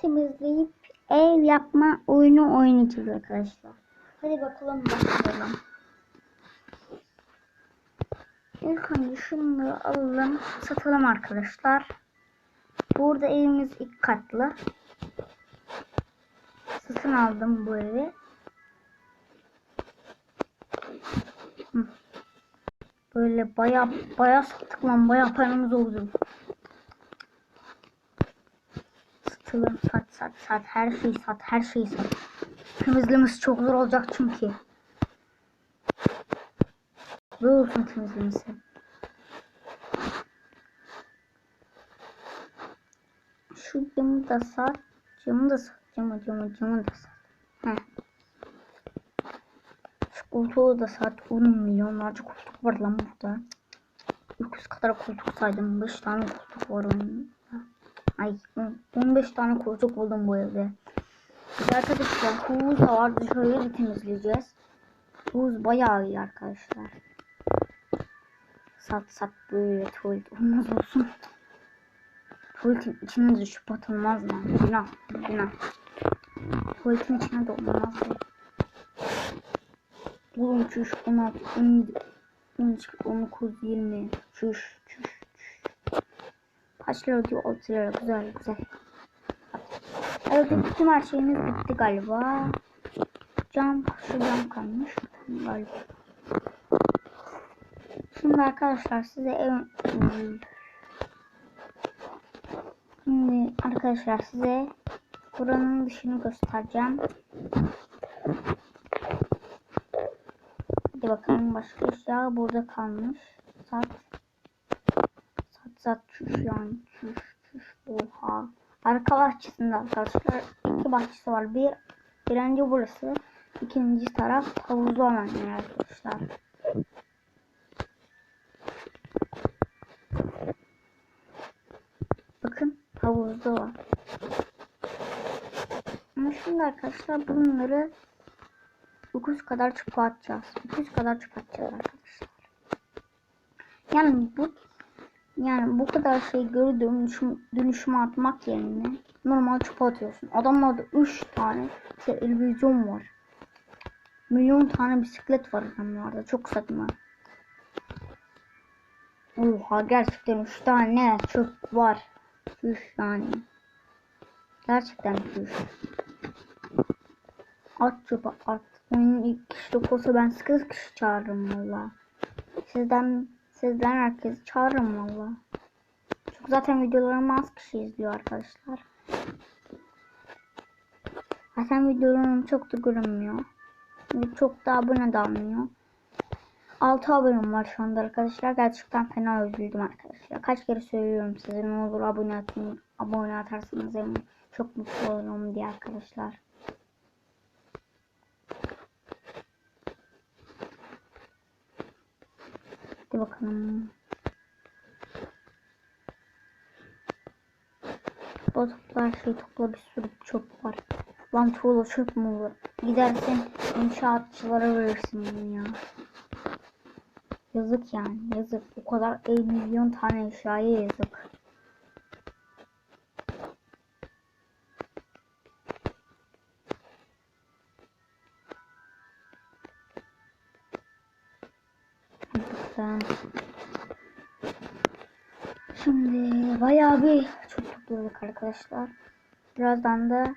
temizleyip ev yapma oyunu oynayacağız arkadaşlar. Hadi bakalım başlayalım. İlk önce şunları alalım satalım arkadaşlar. Burada evimiz ilk katlı. Satın aldım bu evi. Böyle baya baya sattık lan baya paramız oldu. Satılır sat sat sat her şeyi sat her şeyi sat. Temizlemesi çok zor olacak çünkü. Zor olsun temizlemesi. Şu camı da sat. Camı da sat. Camı camı camı da sat. Heh. Şu koltuğu da sat. Onun milyonlarca koltuk var lan burada. 300 kadar koltuk saydım. 5 tane koltuk var onun. Ay 15 tane koltuk buldum bu evde. Bir de arkadaşlar havuz var. Dışarıyı da temizleyeceğiz. Havuz bayağı iyi arkadaşlar. Sat sat böyle tuvalet olmaz olsun. Tuvaletin içine düşüp atılmaz mı? Günah. Günah. Tuvaletin içine de olmaz mı? Oğlum çüş 16, 17, 13, 19, 20. Çüş, çüş, ödüyor? 6 lira. Güzel, güzel. Evet, bütün her şeyimiz bitti galiba. Cam, şu cam kalmış. Galiba. Şimdi arkadaşlar size ev... Şimdi arkadaşlar size buranın dışını göstereceğim. Hadi bakalım başka eşya burada kalmış. Sat. Sat çüş yani çüş çüş oha. Arka bahçesinde arkadaşlar iki bahçesi var. Bir birinci burası. ikinci taraf havuzlu olan yer arkadaşlar. Bakın havuzda var. Ama şimdi arkadaşlar bunları 9 kadar çöpe atacağız. 9 kadar çöpe atacağız arkadaşlar. Yani bu yani bu kadar şey geri dönüşüm, dönüşüme atmak yerine normal çöpe atıyorsun. Adamlarda 3 tane televizyon var. Milyon tane bisiklet var adamlarda. Çok saçma. Oha gerçekten 3 tane çöp var. 3 yani. Gerçekten 3. At çöpe at. Oyunun ilk kişilik olsa ben sıkı sıkı çağırırım valla. Sizden sizden herkes çağırırım valla. Çok zaten videolarımı az kişi izliyor arkadaşlar. Zaten videolarım çok da görünmüyor. Ve çok da abone de almıyor. 6 abonem var şu anda arkadaşlar. Gerçekten fena üzüldüm arkadaşlar. Kaç kere söylüyorum size ne olur abone atın. Abone atarsanız çok mutlu olurum diye arkadaşlar. Hadi bakalım. Bu toplar şey topla bir sürü çöp var. Lan tuğla çöp mü olur? Gidersen inşaatçılara verirsin bunu ya. Yazık yani yazık. O kadar 50 milyon tane eşyaya yazık. Topladık arkadaşlar. Birazdan da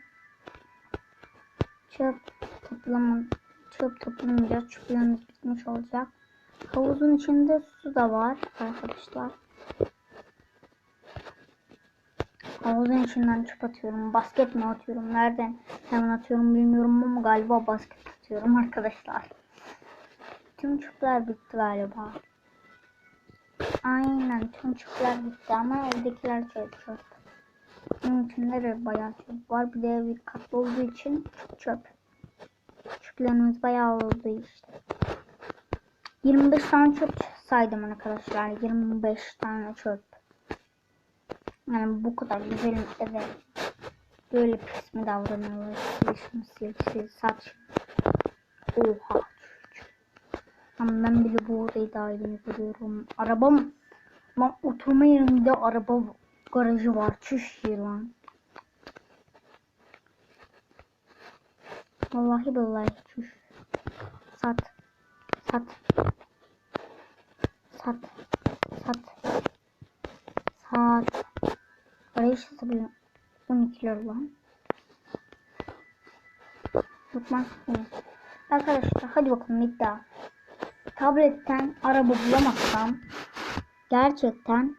çöp toplama çöp toplamayacağız. Çöplerimiz bitmiş olacak. Havuzun içinde su da var arkadaşlar. Havuzun içinden çöp atıyorum. Basket mi atıyorum? Nereden hemen atıyorum bilmiyorum ama galiba basket atıyorum arkadaşlar. Tüm çöpler bitti galiba. Aynen tüm çöpler bitti ama evdekiler çöp çöp. De bayağı çöp var. Bir de bir katlı olduğu için çöp. Çöplerimiz bayağı oldu işte. 25 tane çöp saydım arkadaşlar. 25 tane çöp. Yani bu kadar güzelim eve böyle pis mi davranıyorlar? Sil sil sil saç. Oha. Ama ben bile bu odayı daha iyi görüyorum. Arabam lan oturma yerimde araba garajı var. Çüş lan. Vallahi billahi çüş. Sat. Sat. Sat. Sat. Sat. Arayış hesabı 12 lira lan. Sıkıyor. Arkadaşlar hadi bakalım iddia. Tabletten araba bulamazsam gerçekten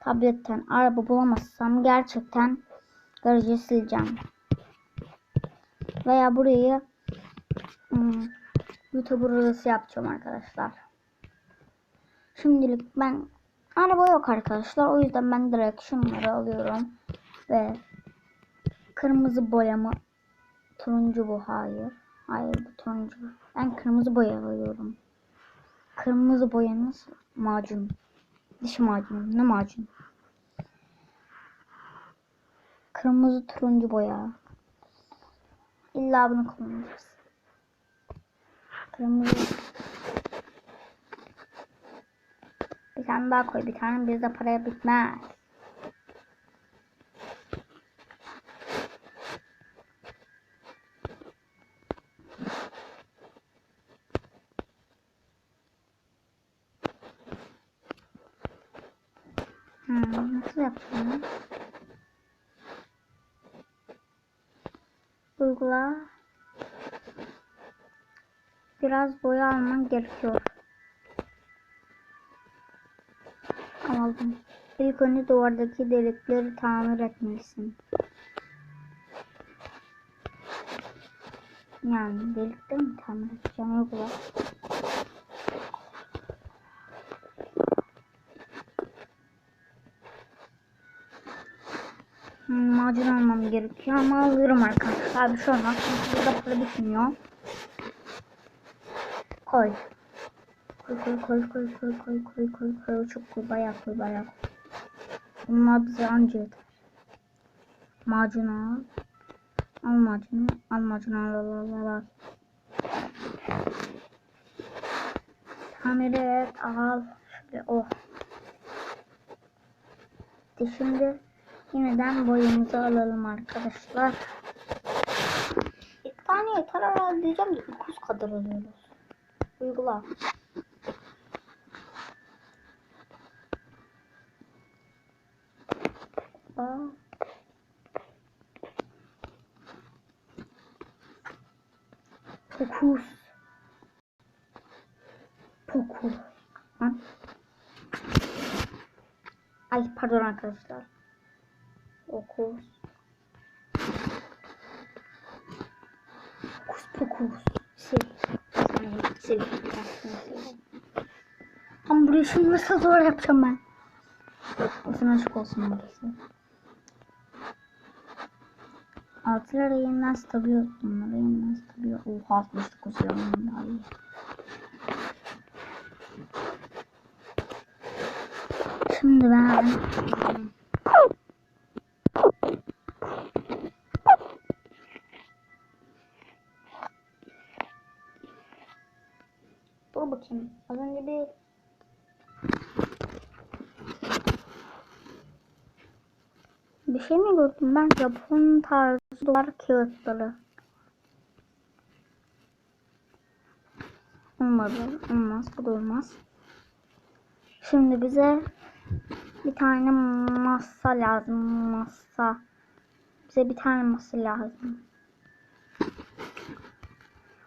tabletten araba bulamazsam gerçekten garajı sileceğim. Veya burayı hmm, YouTuber arası yapacağım arkadaşlar. Şimdilik ben araba yok arkadaşlar. O yüzden ben direkt şunları alıyorum. Ve kırmızı boyamı turuncu bu hayır. Hayır bu turuncu. Ben kırmızı boya alıyorum. Kırmızı boyanız macun. Diş macunu. Ne macun? Kırmızı turuncu boya. İlla bunu kullanacağız. Kırmızı. Bir tane daha koy. Bir tane bizde paraya bitmez. Hmm, nasıl yapacağım? Uygula. Biraz boya alman gerekiyor. Aldım. İlk önce duvardaki delikleri tamir etmelisin. Yani delikleri mi tamir edeceğim? Uygula. Hmm, macun almam gerekiyor ama alırım arkadaşlar. Bir şey olmaz. Çünkü burada para bitmiyor. Koy. Koy koy koy koy koy koy koy koy koy çok koy bayağı koy bayağı. Bunlar bize anca yeter. Al. Al macunu. Al macunu al al al al. Tamir et al. Şöyle oh. De Şimdi yeniden boyamızı alalım arkadaşlar. Bir tane yeter herhalde diyeceğim de 9 kadar alıyoruz. Uygula. Aa. Pokus. Poku. Lan. Ay pardon arkadaşlar. Pokus. Pokus pokus. Şey. Ama burayı şimdi nasıl zor yapacağım ben. Olsun açık olsun burası. Altılara yeniden stabil bunlara yeniden stabil. Oha 69 yanından daha iyi. Şimdi ben gördüm ben? Japon tarzı duvar kağıtları. Olmadı. Olmaz. Bu da olmaz. Şimdi bize bir tane masa lazım. Masa. Bize bir tane masa lazım.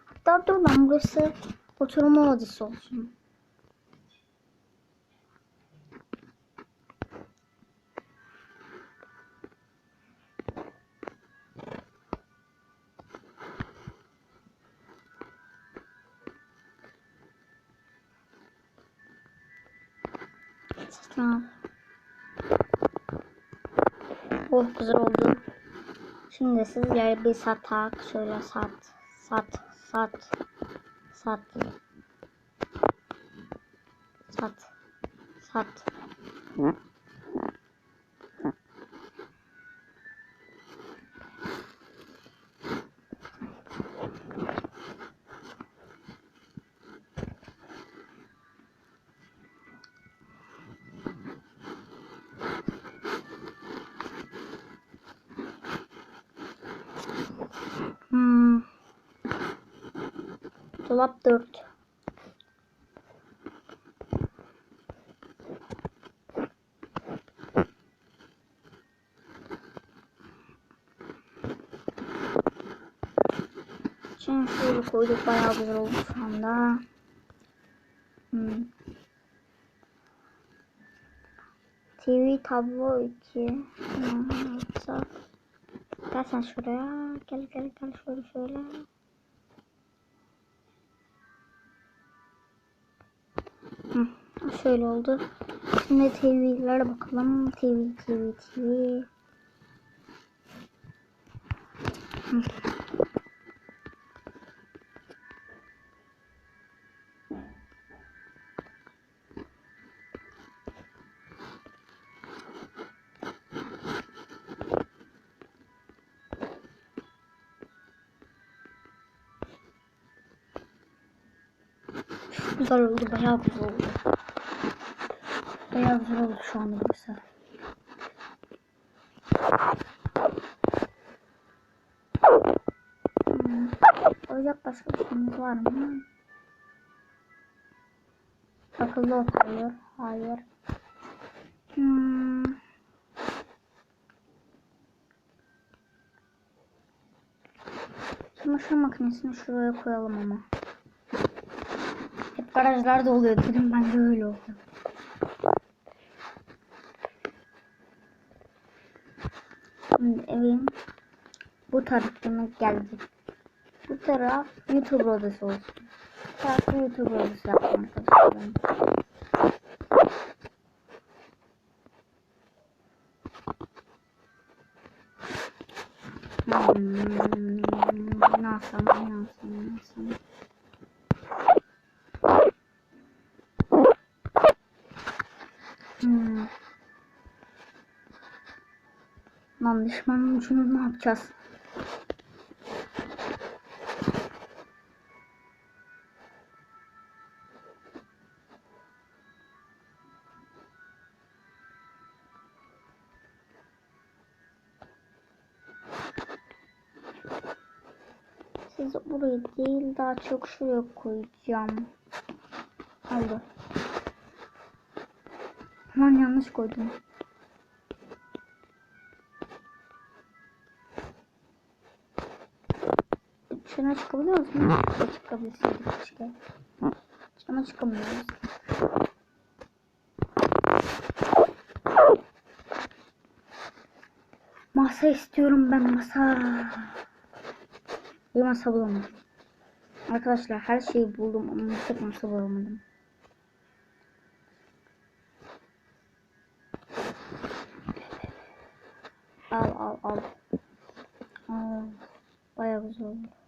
Hatta dur ben burası oturma odası olsun. Al. Oh güzel oldu. Şimdi sizlere bir satak. Şöyle sat. Sat. Sat. Sat. Sat. Sat. Dolap 4. Şimdi şöyle koyduk bayağı güzel oldu şu anda. Hmm. TV tablo 2. Hmm, yapsak. Gel sen şuraya. Gel gel gel şöyle şöyle. Şöyle oldu. Şimdi TV'lere bakalım. TV, TV, TV. Hı. Güzel oldu, bayağı güzel oldu. Bayağı güzel oldu şu anda burası. Hmm. Koyacak başka bir şeyimiz var mı? Akıllı oturuyor. Hayır. Hmm. Çamaşır makinesini şuraya koyalım ama. Hep garajlarda oluyor dedim ben de öyle oldu. Şimdi evin bu tarafına geldik. Bu taraf YouTube odası olsun. Bu YouTube odası yaptım arkadaşlar. Hmm, ne yapsam, ne. Hmm. Lan düşmanın ucunu ne yapacağız? Siz burayı değil daha çok şuraya koyacağım. Oldu. Lan yanlış koydum. Şuna çıkabiliyoruz mu? Çıkabilseydik keşke. Şuna çıkamıyoruz. Masa istiyorum ben masa. Bir masa bulamadım. Arkadaşlar her şeyi buldum ama tek masa bulamadım. Al al al. Al. Bayağı güzel oldu.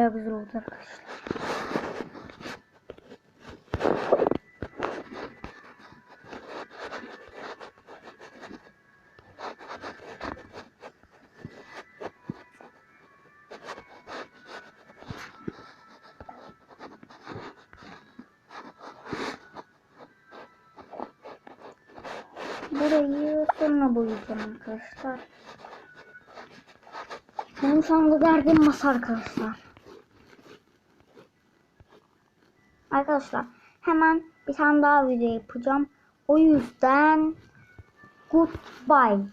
Bayağı güzel oldu arkadaşlar. Burayı sonra boyayacağım arkadaşlar. Benim şu anda derdim masa arkadaşlar. Arkadaşlar hemen bir tane daha video yapacağım. O yüzden goodbye.